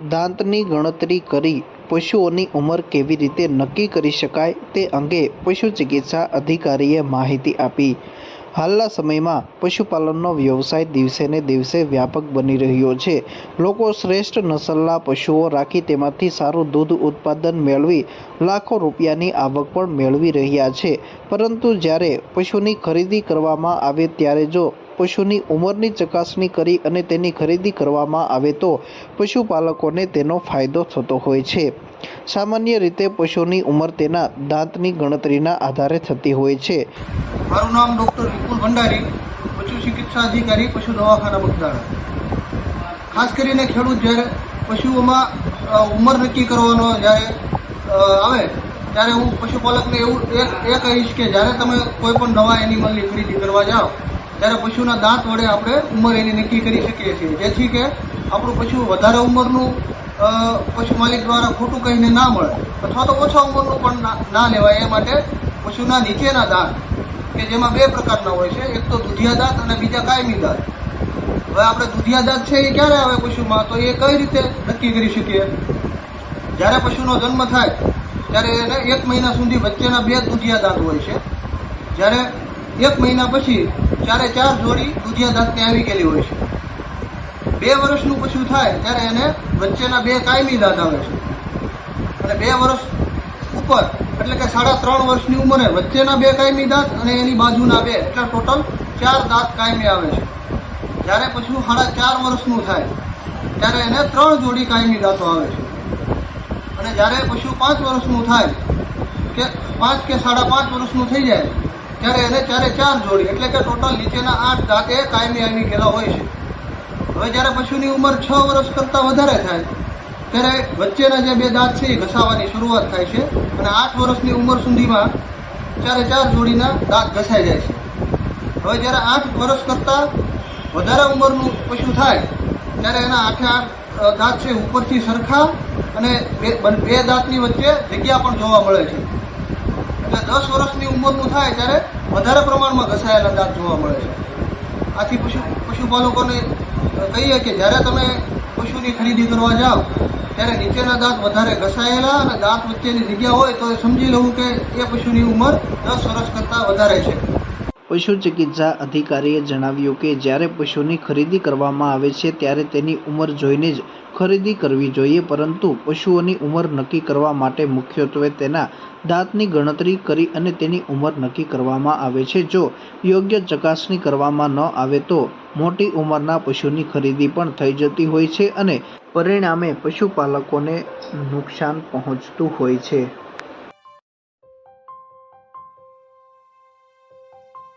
દાંતની ગણતરી કરી પશુઓની ઉંમર કેવી રીતે નક્કી કરી શકાય તે અંગે પશુ ચિકિત્સા અધિકારીએ માહિતી આપી. હાલના સમયમાં પશુપાલનનો વ્યવસાય દિવસે ને દિવસે વ્યાપક બની રહ્યો છે. લોકો શ્રેષ્ઠ નસલના પશુઓ રાખી તેમાંથી સારું દૂધ ઉત્પાદન મેળવી લાખો રૂપિયાની આવક પણ મેળવી રહ્યા છે. પરંતુ જ્યારે પશુની ખરીદી કરવામાં આવે ત્યારે જો પશુની ઉંમરની ચકાસણી કરી અને તેની ખરીદી કરવામાં આવે તો પશુપાલકોને તેનો ફાયદો થતો હોય છે. સામાન્ય રીતે પશુની ઉંમર તેના દાંતની ગણતરીના આધારે થતી હોય છે. મારું નામ ડૉક્ટર વિપુલ ભંડારી, પશુ ચિકિત્સા અધિકારી, પશુ દવાખાના બગદાણા ખાસ કરીને ખેડૂત જ્યારે પશુઓમાં ઉંમર નક્કી કરવાનો જ્યારે આવે, ત્યારે હું પશુપાલકને એવું એ કહીશ કે જ્યારે તમે કોઈ પણ નવા એનિમલની ખરીદી કરવા જાઓ ત્યારે પશુના દાંત વડે આપણે ઉંમર એની નક્કી કરી શકીએ છીએ. જેથી કે આપણું પશુ વધારે ઉંમરનું પશુ માલિક દ્વારા ખોટું કહીને ના મળે, અથવા તો ઓછા ઉંમરનું પણ ના- લેવાય. એ માટે પશુના નીચેના દાંત, કે જેમાં બે પ્રકારના હોય છે. એક તો દૂધિયા દાંત અને બીજા કાયમી દાંત. હવે આપણે દૂધિયા દાંત છે એ ક્યારે આવે પશુમાં? તો એ કઈ રીતે નક્કી કરી શકીએ? જ્યારે પશુનો જન્મ થાય, ત્યારે એને એક મહિના સુધી વચ્ચેના બે દૂધિયા દાંત હોય છે. જ્યારે એક મહિના પછી ચારે ચાર જોડી દૂધિયા દાંતની આવી ગયેલી હોય છે. બે વર્ષનું પશુ થાય ત્યારે એને વચ્ચેના બે કાયમી દાંત આવે છે. અને બે વર્ષ ઉપર, એટલે કે સાડા ત્રણ વર્ષની ઉંમરે વચ્ચેના બે કાયમી દાંત અને એની બાજુના બે, એટલે ટોટલ ચાર દાંત કાયમી આવે છે. જ્યારે પશુ સાડા ચાર વર્ષનું થાય, ત્યારે એને ત્રણ જોડી કાયમી દાંતો આવે છે. અને જ્યારે પશુ પાંચ વર્ષનું થાય, કે પાંચ કે સાડા પાંચ વર્ષનું થઈ જાય ત્યારે એને ચારે ચાર જોડી, એટલે કે ટોટલ નીચેના આઠ દાંત કાયમી આવી ગયેલા હોય છે. હવે જ્યારે પશુની ઉંમર છ વર્ષ કરતાં વધારે થાય, ત્યારે વચ્ચેના જે બે દાંત છે એ ઘસાવાની શરૂઆત થાય છે અને આઠ વર્ષની ઉંમર સુધીમાં ચારે ચાર જોડીના દાંત ઘસાઈ જાય છે. હવે જ્યારે આઠ વર્ષ કરતાં વધારે ઉંમરનું પશુ થાય, ત્યારે એના આઠે આઠ દાંત છે ઉપરથી સરખા અને બે દાંતની વચ્ચે જગ્યા પણ જોવા મળે છે. એટલે દસ વર્ષની ઉંમરનું થાય ત્યારે વધારે પ્રમાણમાં ઘસાયેલા દાંત જોવા મળે છે. આથી પશુ પશુપાલકોને કહીએ કે જ્યારે તમે પશુની ખરીદી કરવા જાઓ, ત્યારે નીચેના દાંત વધારે ઘસાયેલા અને દાંત વચ્ચેની જગ્યા હોય તો સમજી લેવું કે એ પશુની ઉંમર દસ વર્ષ કરતાં વધારે છે. પશુ ચિકિત્સા અધિકારીએ જણાવ્યું કે જ્યારે પશુની ખરીદી કરવામાં આવે છે, ત્યારે તેની ઉંમર જોઈને જ ખરીદી કરવી જોઈએ, પરંતુ પશુઓની ઉંમર નક્કી કરવા માટે મુખ્યત્વે તેના દાંતની ગણતરી કરી અને તેની ઉંમર નક્કી કરવામાં આવે છે. જો યોગ્ય ચકાસણી કરવામાં ન આવે, તો મોટી ઉંમરના પશુની ખરીદી પણ થઈ જતી હોય છે અને પરિણામે પશુપાલકોને નુકસાન પહોંચતું હોય છે.